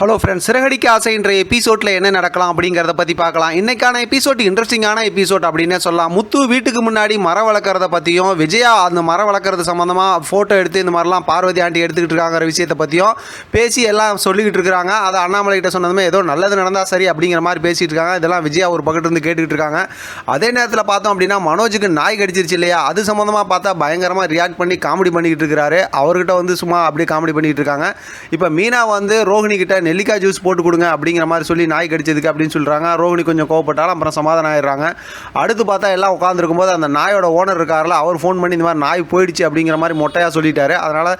Hello friends Siragadikka ஆசைன்ற எபிசோடில் என்ன நடக்கலாம் அப்படிங்கிறத பற்றி பார்க்கலாம். இன்றைக்கான எபிசோட் இன்ட்ரெஸ்டிங்கான எபிசோட் அப்படின்னு சொல்லலாம். முத்து வீட்டுக்கு முன்னாடி மரம் வளர்க்குறத பற்றியும் விஜயா அந்த மரம் வளர்க்குறது சம்மந்தமாக ஃபோட்டோ எடுத்து இந்த மாதிரிலாம் பார்வதி ஆண்டி எடுத்துக்கிட்டு இருக்காங்கிற விஷயத்தை பற்றியும் பேசி எல்லாம் சொல்லிக்கிட்டு இருக்கிறாங்க அதை அண்ணாமலை கிட்ட சொன்னதுமே ஏதோ நல்லது நடந்தால் சரி அப்படிங்கிற மாதிரி பேசிகிட்டு இருக்காங்க. இதெல்லாம் விஜயா ஒரு பக்கத்து இருந்து கேட்டுக்கிட்டு இருக்காங்க. அதே நேரத்தில் பார்த்தோம் அப்படின்னா மனோஜுக்கு நாய் கடிச்சிருச்சு இல்லையா? அது சம்மந்தமாக பார்த்தா பயங்கரமாக ரியாக்ட் பண்ணி காமெடி பண்ணிக்கிட்டு இருக்கிறாரு. அவர்கிட்ட வந்து சும்மா அப்படியே காமெடி பண்ணிக்கிட்டு இருக்காங்க. இப்போ மீனா வந்து ரோஹிணி கிட்ட நெல்லிக்காய் ஜூஸ் போட்டு கொடுங்க அப்படிங்கிற மாதிரி சொல்லி நாய் கடிச்சதுக்கு அப்படின்னு சொல்கிறாங்க ரோஹிணி கொஞ்சம் கோவப்பட்டாலும் அப்புறம் சமாதானம் ஆயிடுறாங்க அடுத்து பார்த்தா எல்லாம் உட்காந்துருக்கும் போது அந்த நாயோட ஓனர் இருக்கார்ல அவர் ஃபோன் பண்ணி இந்த மாதிரி நாய் போயிடுச்சு அப்படிங்கிற மாதிரி மொட்டையாக சொல்லிட்டாரு. அதனால்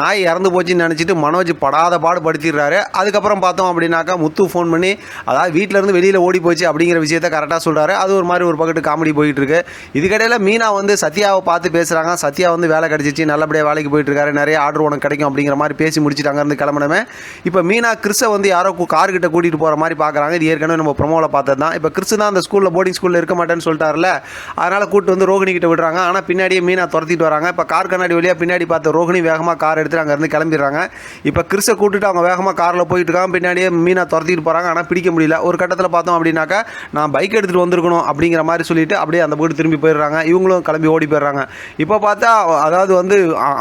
நாய் இறந்து போச்சுன்னு நினச்சிட்டு மனோஜ் படாத பாடு படுத்திடுறாரு. அதுக்கப்புறம் பார்த்தோம் அப்படின்னாக்கா முத்து ஃபோன் பண்ணி அதாவது வீட்டிலேருந்து இருந்து வெளியில் ஓடி போச்சு அப்படிங்கிற விஷயத்த கரெக்டாக சொல்கிறாரு அது ஒரு மாதிரி ஒரு பக்கத்து காமெடி போயிட்டு இருக்கு இதுக்கடையில் மீனா வந்து சத்யாவை பார்த்து பேசுகிறாங்க சத்யா வந்து வேலை கிடச்சிச்சு நல்லபடியாக வேலைக்கு போயிட்டு இருக்காரு நிறைய ஆர்டர் உனக்கு கிடைக்கும் அப்படிங்கிற மாதிரி பேசி முடிச்சுட்டு அங்கேருந்து கிளம்பணுமே இப்போ மீனா கிறிஸ் வந்து யாரோ கார் கிட்ட கூட்டிகிட்டு போகிற மாதிரி பார்க்குறாங்க இது ஏற்கனவே நம்ம ப்ரொமோவில் பார்த்தது தான் இப்போ கிறிஸ் தான் அந்த ஸ்கூலில் போர்டிங் ஸ்கூலில் இருக்க மாட்டேன்னு சொல்லிட்டாருல அதனால் கூட்டு வந்து ரோகிணி கிட்ட விடுறாங்க. ஆனால் பின்னாடியே மீனா துரத்திட்டு வராங்க. இப்போ கார் கண்ணாடி வழியாக பின்னாடி பார்த்த ரோகிணி வேகமாக கார் எடுத்துட்டு அங்கேருந்து கிளம்பிடுறாங்க. இப்போ கிறிஸை கூட்டிட்டு அவங்க வேகமாக காரில் போயிட்டு இருக்காங்க. பின்னாடியே மீனா துரத்திட்டு போகிறாங்க ஆனால் பிடிக்க முடியல. ஒரு கட்டத்தில் பார்த்தோம் அப்படின்னாக்கா நான் பைக் எடுத்துகிட்டு வந்திருக்கணும் அப்படிங்கிற மாதிரி சொல்லிட்டு அப்படியே அந்த போட்டு திரும்பி போயிடுறாங்க. இவங்களும் கிளம்பி ஓடி போயிடுறாங்க. இப்போ பார்த்தா அதாவது வந்து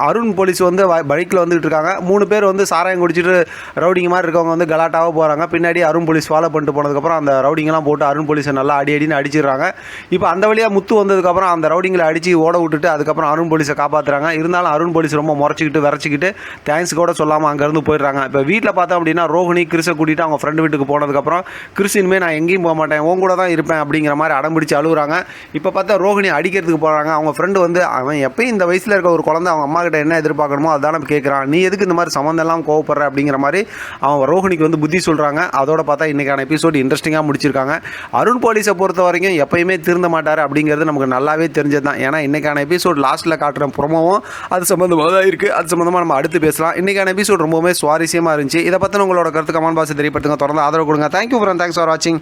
அருண் போலீஸ் வந்து பைக்கில் வந்துட்டு இருக்காங்க. மூணு பேர் வந்து சாராயம் குடிச்சிட்டு ரவுடிங்க மாதிரி இருக்கவங்க வந்து கலாட்டாவாக போகிறாங்க பின்னாடி அருண் போலீஸ் ஃபாலோ பண்ணிட்டு போனதுக்கப்புறம் அந்த ரவுடிங்கெல்லாம் போட்டு அருண் போலீஸை நல்லா அடி அடின்னு அடிச்சிடுறாங்க. இப்போ அந்த வழியாக முத்து வந்ததுக்கப்புறம் அந்த ரவுடிங்களை அடித்து ஓட விட்டுட்டு அதுக்கப்புறம் அருண் போலீஸை காப்பாற்றுறாங்க இருந்தாலும் அருண் போலீஸ் ரொம்ப முறைச்சிக்கிட்டு விரைச்சிக்கிட்டு தேங்க்ஸ் கூட சொல்லாமல் அங்கேருந்து போயிடுறாங்க. இப்போ வீட்டில் பார்த்தோம் அப்படின்னா ரோஹிணி கிறிஸை கூட்டிட்டு அவங்க ஃப்ரெண்டு வீட்டுக்கு போனதுக்கப்புறம் கிறிஸ் நான் எங்கேயும் போக மாட்டேன் உன் கூட தான் இருப்பேன் அப்படிங்கிற மாதிரி அடம் பிடிச்சு அழுகுறாங்க. இப்போ பார்த்தா ரோஹிணி அடிக்கிறதுக்கு போகிறாங்க அவங்க ஃப்ரெண்டு வந்து அவன் எப்பயும் இந்த வயசில் இருக்க ஒரு குழந்தை அவங்க அம்மா கிட்ட என்ன எதிர்பார்க்கணுமோ அதான் கேட்குறான் நீ எதுக்கு இந்த மாதிரி சம்மந்தம் எல்லாம் கோவப்படுற? அப்படிங்கிற மாதிரி அவன் ரோஹிணிக்கு வந்து புத்தி சொல்கிறாங்க அதோட பார்த்தா இன்றைக்கான எபிசோடு இன்ட்ரெஸ்டிங்காக முடிச்சிருக்காங்க. அருண் போலீஸை பொறுத்த வரைக்கும் எப்பயுமே திருந்த மாட்டார் அப்படிங்கிறது நமக்கு நல்லாவே தெரிஞ்சது தான் ஏன்னா இன்றைக்கான எபிசோட் லாஸ்ட்டில் காட்டுற ப்ரொமோவும் அது சம்மந்தமாக தான் இருக்குது அது சம்மந்தமாக நம்ம அடுத்து பேசலாம். இன்றைக்கான எபிசோட் ரொம்பவுமே சுவாரஸ்யமாக இருந்துச்சு. இதை பற்றின உங்களோட கருத்து கமெண்ட் பாக்ஸ் தெரியப்படுத்துங்க. தொடர்ந்து ஆதரவு கொடுங்க. தேங்க்யூ ஃப்ரெண்ட் தேங்க்ஸ் ஃபார் வாட்சிங்